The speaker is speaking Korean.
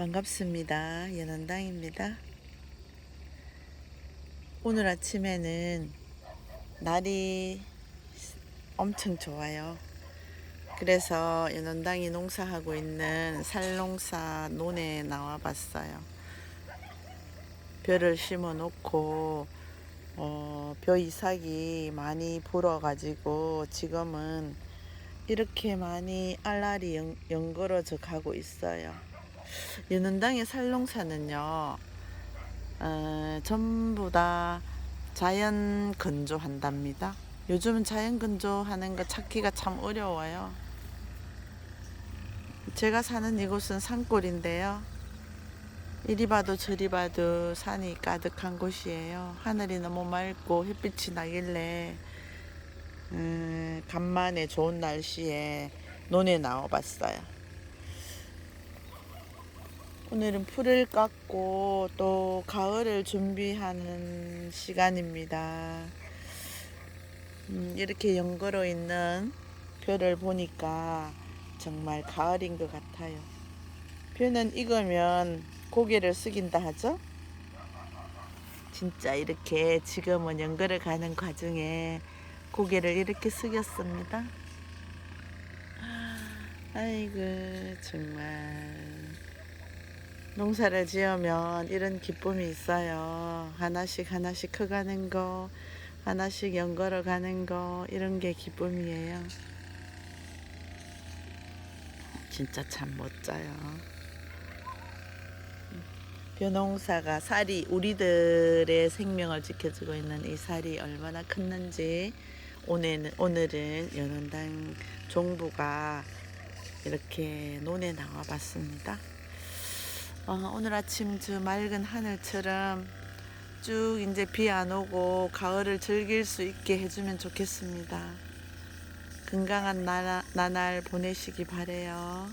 반갑습니다. 연원당입니다. 오늘 아침에는 날이 엄청 좋아요. 그래서 연원당이 농사하고 있는 살농사 논에 나와 봤어요. 벼를 심어 놓고 어, 벼 이삭이 많이 불어가지고 지금은 이렇게 많이 알알이 연, 연걸어져 가고 있어요. 연은당의 살농사는요, 어, 전부 다 자연 건조한답니다. 요즘은 자연 건조하는 거 찾기가 참 어려워요. 제가 사는 이곳은 산골인데요. 이리 봐도 저리 봐도 산이 가득한 곳이에요. 하늘이 너무 맑고 햇빛이 나길래 음, 간만에 좋은 날씨에 논에 나와봤어요. 오늘은 풀을 깎고 또 가을을 준비하는 시간입니다. 음, 이렇게 연걸어 있는 벼를 보니까 정말 가을인 것 같아요. 벼는 익으면 고개를 숙인다 하죠? 진짜 이렇게 지금은 연걸어 가는 과정에 고개를 이렇게 숙였습니다. 아이고 정말 농사를 지으면 이런 기쁨이 있어요. 하나씩 하나씩 커가는 거, 하나씩 연걸어 가는 거 이런 게 기쁨이에요. 진짜 참 멋져요. 벼농사가 살이 우리들의 생명을 지켜주고 있는 이 살이 얼마나 컸는지 오늘은 오늘은 연원당 종부가 이렇게 논에 나와 봤습니다. 어, 오늘 아침 저 맑은 하늘처럼 쭉 이제 비 안 오고 가을을 즐길 수 있게 해주면 좋겠습니다. 건강한 나날 보내시기 바래요.